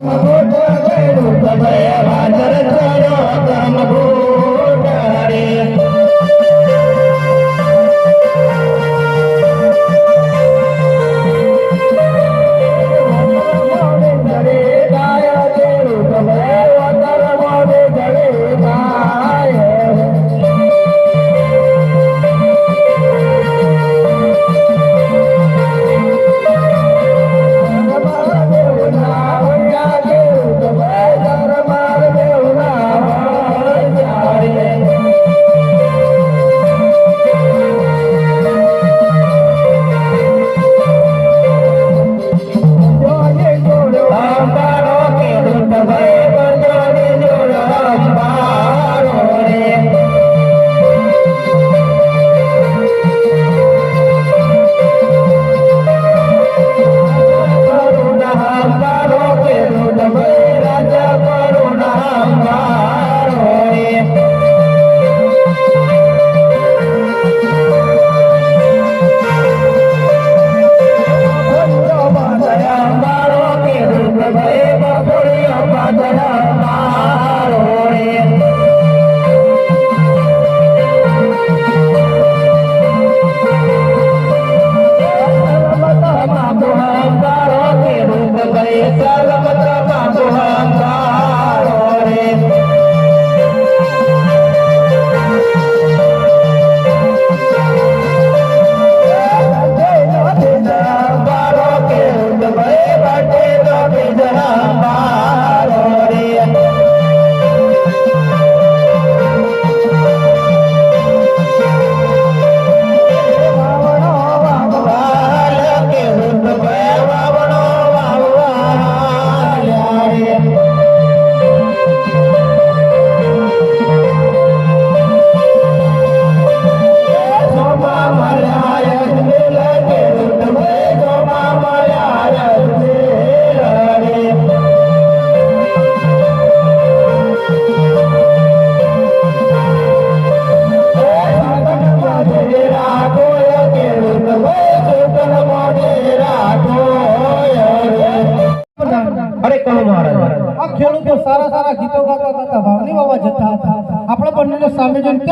અરે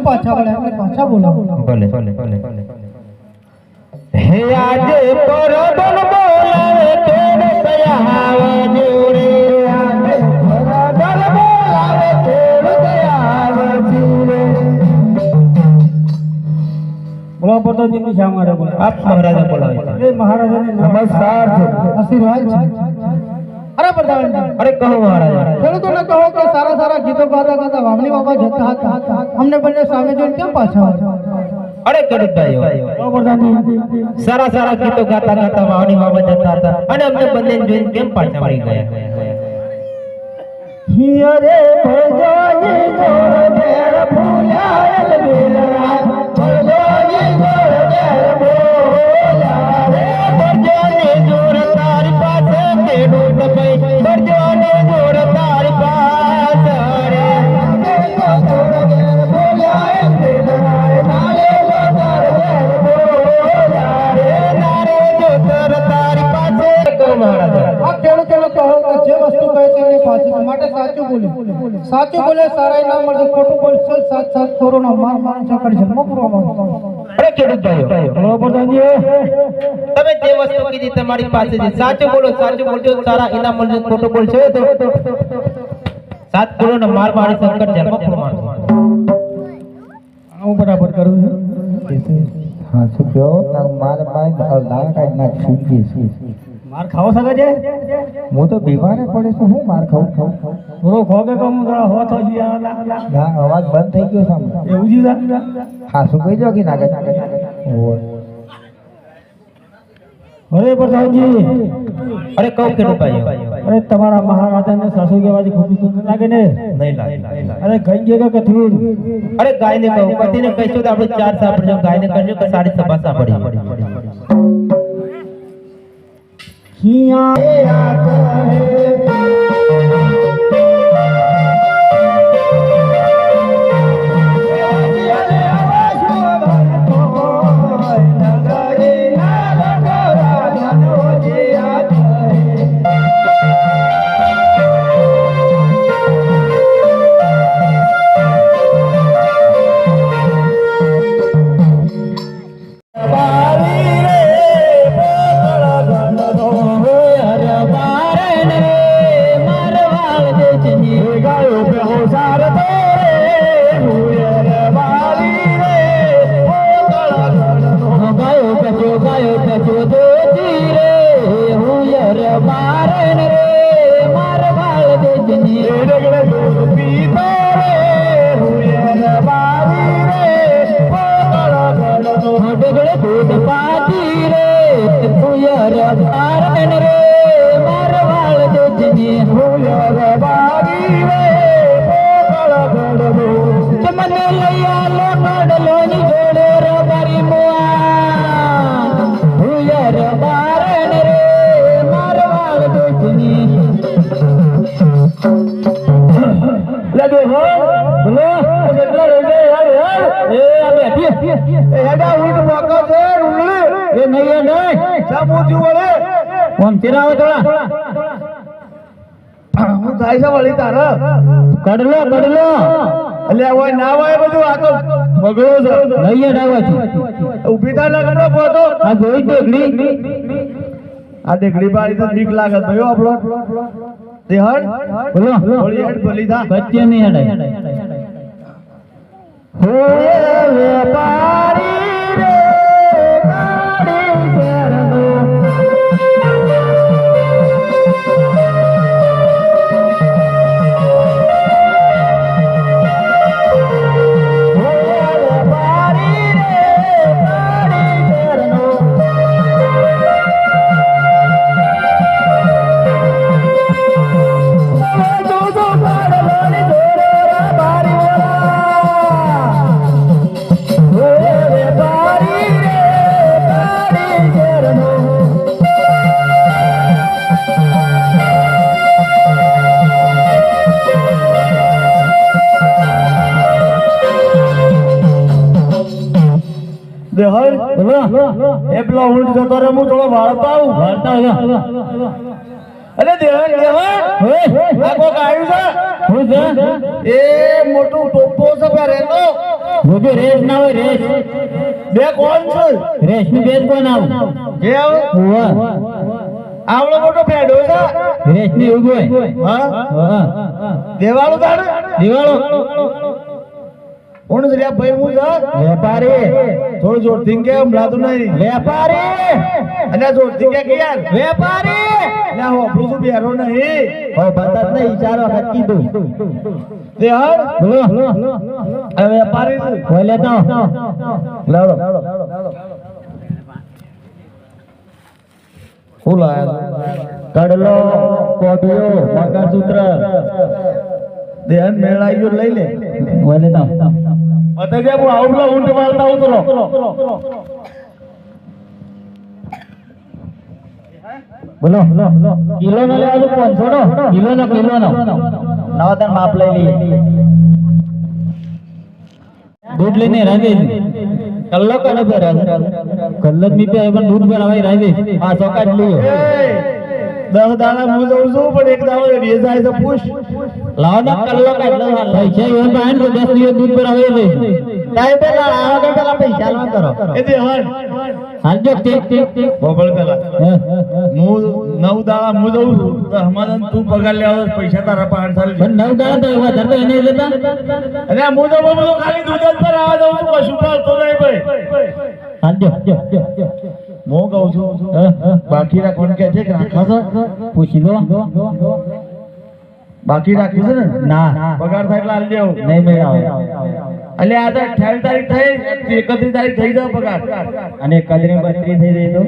કેમ પાછા વળ્યા આપણે પાછા બોલા ભલે. ભલે ભલે હે આજે પરબન બોલાવે તેડ દયાવે આજે પરબન બોલાવે તેડ દયાવે જોરે બોલાવો પ્રધાનજીની શા માટે બોલાવો. આપ મહારાજા બોલાવે. એ મહારાજાને નમસ્કાર. આશીર્વાદ છે. અરે અરે કહો મહારાજા ખેડૂતોને કહો કે સારા સારા ગીતો ગાતા ગાતા વાવણી બાબા જતા હતા. અમને બંને સામે જોઈને કેમ પાછા અરે ખેડૂત ભાઈઓ બોલો પ્રધાનજી સારા સારા ગીતો ગાતા ગાતા વાવણી વાવા જતા હતા. અને અમને બંને જોઈને કેમ પાછા વળી ગયા? હિયરે ગોર ફૂલાયલ બોલશે સાત સાત ચોરોના માર માર જન્મ પૂરવામાં અરે ખેડૂત ભાઈઓ પ્રધાનજી. તમે જે વસ્તુ કીધી તમારી પાસે છે સાચું બોલો સાચું બોલજો સારા ઇનામ મળશે ખોટું બોલશો તો સાત બોલો માર મારી સંકટ જન્મ હું બરાબર કરું છું? હા શું કહો? તાર માર પાસે કાઢી નાખ માર ખાવો શકે છે? હું તો બીમારે પડે છું હું માર ખાઉં ખાઉં ખાઉં? થોડો ખોગે તો હું થોડા અવાજ બંધ થઈ ગયો સામે એવું હા શું કહી દો કે નાગે અરે પ્રધાનજી અરે કહું કે ભાઈ અરે તમારા મહારાજાને સાસુ કહેવાથી ખોટું તો લાગે ને? નહીં લાગે અરે કઈ જગ્યા કે થયું અરે ગાયને કહું પતિને કહીશું તો આપણે ચાર સાંભળજો ગાયને કરજો કે સારી સભા સાંભળી ખિયા લે આ બેઠી એ નહીં એ નહીં સામુજી થોડા હું થાય છે કડલો કડલો એટલે હોય ના બધું આ તો બગડો છે નહીં ડાવા છે આ જોઈ દેગડી આ દેખડી બાળી તો બીક લાગે ભયો આપણો તે હડ બોલો. થોડી હેડ ભલી બચ્ચે નહીં હડાય હો વેપારી દેહળ એ પેલો ઊંટ જતો રે હું થોડો વાળતા આવું. વાળતા અરે દેહળ દેહળ આ કોક આવ્યું છે? એ મોટું ટોપો છે બે રેતો. જોજો રેસ ના હોય રેસ. બે કોણ છે? રેસની બેન કોણ આવ? કે આવ. આવડો મોટો પેડો છે. રેસની ઉગોય હા? હા. દેવાળો તારે દિવાળો. કોણ દરિયા ભાઈ હું છે વેપારી. થોડું જોરથી કે હમણાં નહીં? વેપારી. અને જોરથી કે યાર વેપારી. ના હો આપણું શું બેરો નહીં. ઓ બતા ને ઈશારો વખત કીધું. દેહળ બોલો. હવે વેપારી બોલે તો. લાયા કડલો કોબીઓ મંગળસૂત્ર. દેહન મેળાઈ લઈ લે. બોલે તો. આવું પેલા ઊંટ મારતા ઉતરો બોલો. કિલો નો લેવા તો પાંચસો નો. કિલો નો કિલો નો નવા માપ લઈ લઈએ. દૂધ લઈને રાંધે. કલાક કલ્લો જ મીપે પણ દૂધ બનાવી રાંધે. આ ચોકાટ લઈએ દસ દાડા હું જઉં છું પણ એક દાડો એ જાય તો પૂછ. લાવો ને કલ્લો કાઢ લો પૈસા એ બાઈન તો દસ દિવસ દૂધ બનાવી દે તાઈ પેલા આવો કે પેલા પૈસા લો કરો. એ દેહન હાલજો. ટીક ટીક ટીક બોબળ પેલા. હું નવ દાડા હું જઉં છું તો હમાદન તું પગાર લેવા પૈસા તારા પાંચ સાલ પણ નવ દાડા તો એવા ધરતો એને લેતા. અરે હું તો બહુ ખાલી દૂધ પર આવા દઉં છું કશું ચાલતો નહીં ભાઈ. હાલજો. હું? કહું છું. બાકી રાખવાનું કે છે કે રાખા છે પૂછી લો. બાકી રાખ્યું છે ને. ના. પગાર થાય એટલે હાલ દેવું. નહીં મેળાવો. એટલે આ તો અઠ્યાવીસ તારીખ થઈ એકત્રીસ તારીખ થઈ જાવ પગાર અને કદરે બત્રી થઈ જાય તો?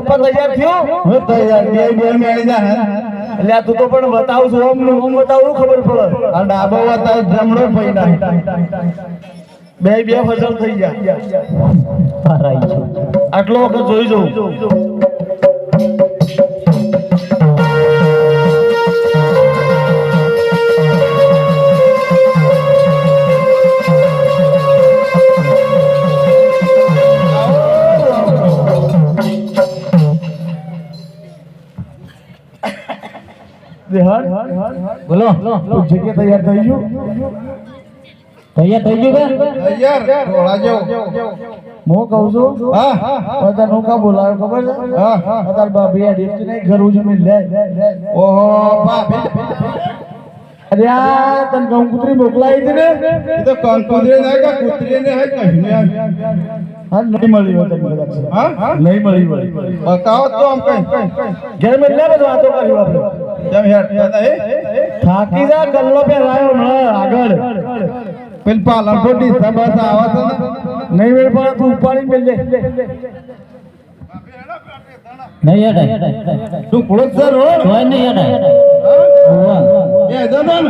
એટલે તૈયાર થયો? હું તૈયાર બે બે મેળી જા એટલે આ તું તો પણ બતાવું છું ઓમનું ઓમ બતાવું ખબર પડે. આ ડાબો બતાવ જમણો પૈડા બે બે ફસલ થઈ ગયા. આટલો વખત જોઈ જવું દેહાડ બોલો. જગ્યા તૈયાર થઈ ગયું? તૈયાર થઈ ગયું તૈયાર. થોડા જેવો. હું કહું છું હા. બધા નું કા બોલાવ્યો ખબર છે? હા. હા તાર બાબી આ ડીપી નહીં ઘર ઉજી લે. ઓહો બાપી અરે આ તને કંકુતરી મોકલાઈ હતી ને? તો કંકુતરી ના કે કૂતરી ને હે નહીં મળી હોય તને કદાચ. હા? નહીં મળી બતાવો તો આમ કઈ. ઘેર મેં લે બધું વાતો કરી આપણે જેમ હેઠ થાકી જા ગલ્લો પે રાયો હમણાં આગળ. પેલ પાલનપુર ડીસા બસ આવે નહીં વેળ પણ તું ઉપાડી મેલ દે નહીં હટાય તું કુળક હો નહીં હટાય એ દાદા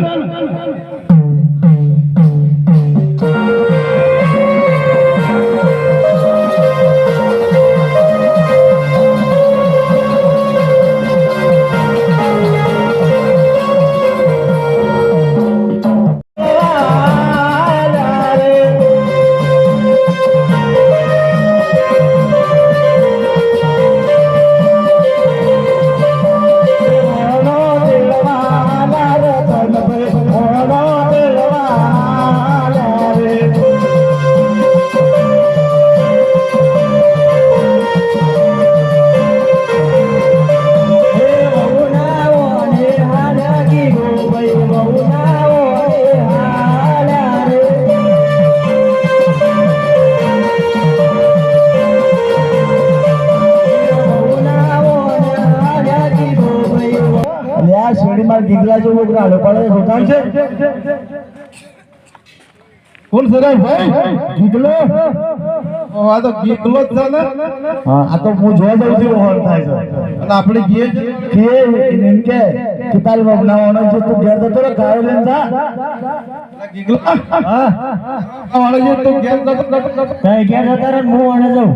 ગીગલા જેવો પડે છે. કોણ સર ભાઈ ગીગલો આ તો ગીતલો જ છે ને. હા આ તો હું જોવા જઉં છું હોલ થાય છે. અને આપણે છીએ કે એમ કે કિતાલ બનાવવાનો છે તું ઘેર જતો રહે ગાયો લઈને જા. આ હા. વાળો જે તું કરતો કરતો તારે ઘેર જતા રહે હું આને જાઉં.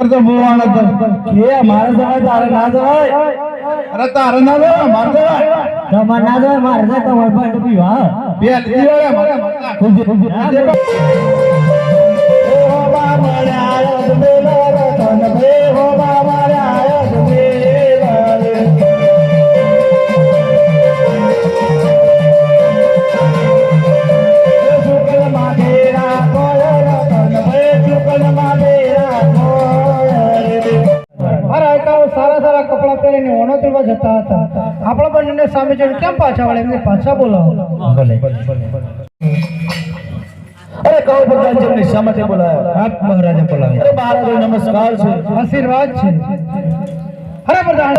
કરતો બોવાણો તો. કે મારે જવાય તારે ના જવાય અરે તારે ના જવાય મારે જવાય. તમારે ના જવાય મારે જાય તમારે પાણી પીવા વા બે લીધી વાળા મારે મારે. મારા કપડાં પહેરીને જતા હતા. આપણા બંને સામે જોઈને કેમ પાછા વળે? એમને પાછા બોલાવો. અરે કહો ભગવાન જેમને શા માટે બોલાયા? આપ મહારાજે બોલાવ્યા અરે મહારાજ નમસ્કાર છે. આશીર્વાદ છે. અરે પ્રધાન.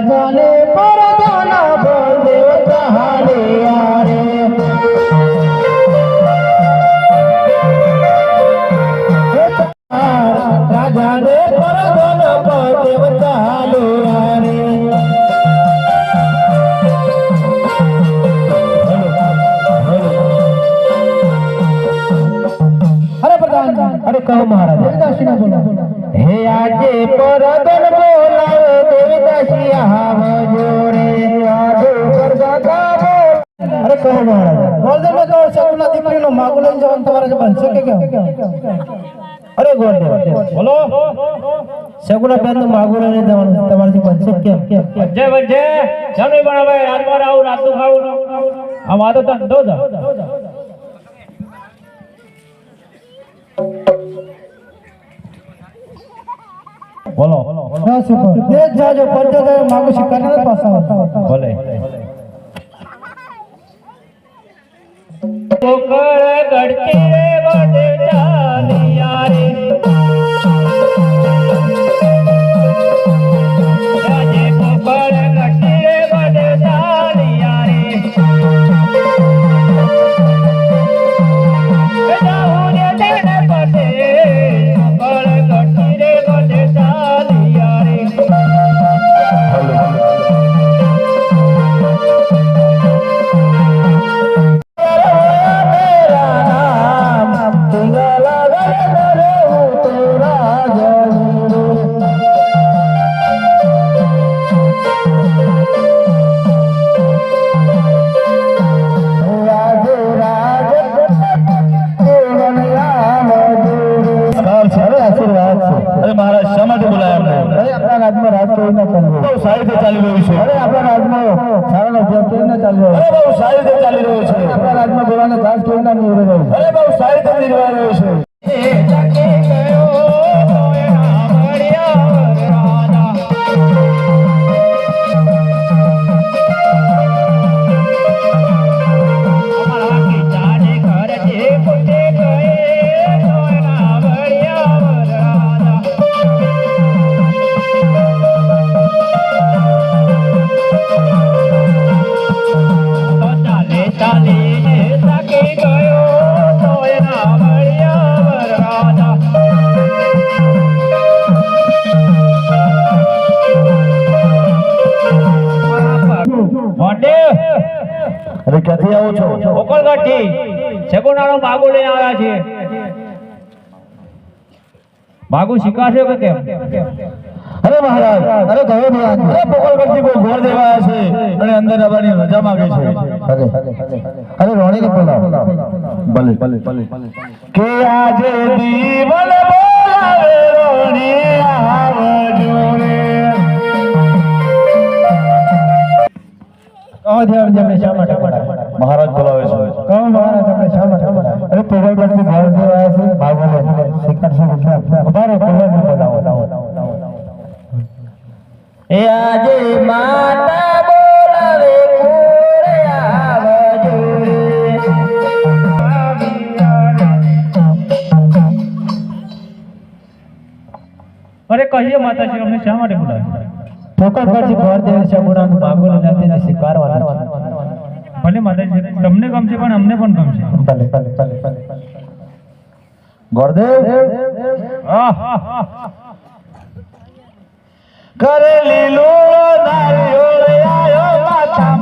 આજે રાજાને પરદાના બોલે કહાલે યારે રાજાને પરદાના બોલે કહાલે યારે અરે પ્રધાન અરે કહો મહારાજ. દેવદાસીને બોલો. હે આજે પરદન અરે કહો મહારાજ ગોલ્ડનમાં કહો સગુના દીકરીનો માગો લઈને જવાનું તમારે બનશે કે કેમ અરે ગોલ્ડન બોલો સગુના બેન નો માગો લઈને જવાનું તમારાથી બનશે કેમ કેમ જય જમી પણ હવે આવું રાતનું ખાવું આ વાતો ધંધો છે બોલો. સુપર દેખ જાજો પરજો જાય માગો ભલે. કોકળ ગડતી રે વડે ચાલી રે અરે ક્યાંથી આવો છો? ગોકળગઢથી સગુણાનો માગો લઈને આવ્યા છે. માગુ શીખાશે કે કેમ? અરે મહારાજ અરે ગયો મહારાજ અરે પોકળગઢથી કોઈ ઘોર દેવા છે અને અંદર આવવાની રજા માંગે છે. અરે અરે રોણી ને બોલાવો. ભલે ભલે ભલે કે આજે દીવલ બોલાવે રોણી. કહો ધ્યાન જમે શા માટે મહારાજ બોલાવે છે. કહો મહારાજ આપણે શા માટે? અરે પોગલગઢથી ભાવ દેવા આવ્યા છે. ભાગોને શિખર શું ઉઠ્યા ઉભારો પોગલગઢ બોલાવો એ આજે માતા બોલાવે કોરે આવજો. અરે કહીએ માતાજી અમને શા માટે બોલાવ્યા? પોકલગઢથી ભાવ દેવા શગુણાનું માગુને નાતીને સ્વીકારવાના ભલે માતાજી તમને ગમશે પણ અમને પણ ગમશે. ભલે ભલે ભલે ભલે. ગોરદેવ? કરે લીલો નારિયોળ આયો માતા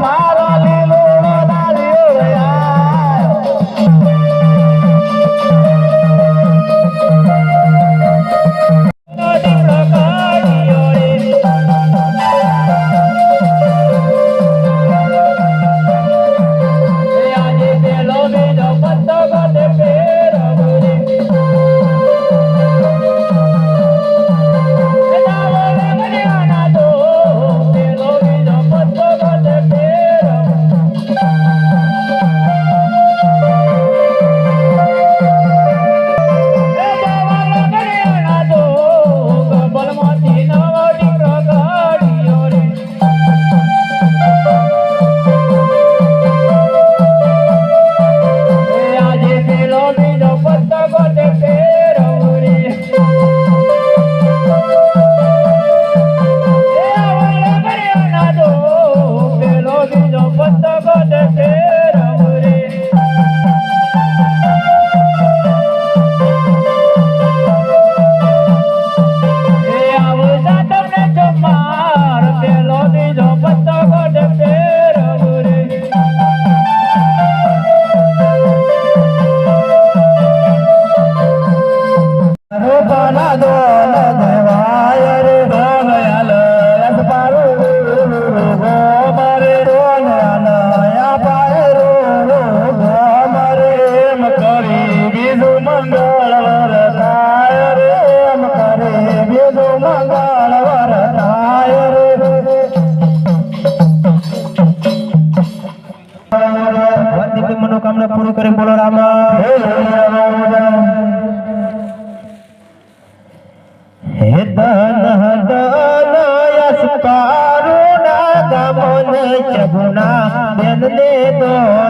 আনন্দে দোয়া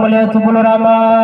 বলে তুবুল রহমান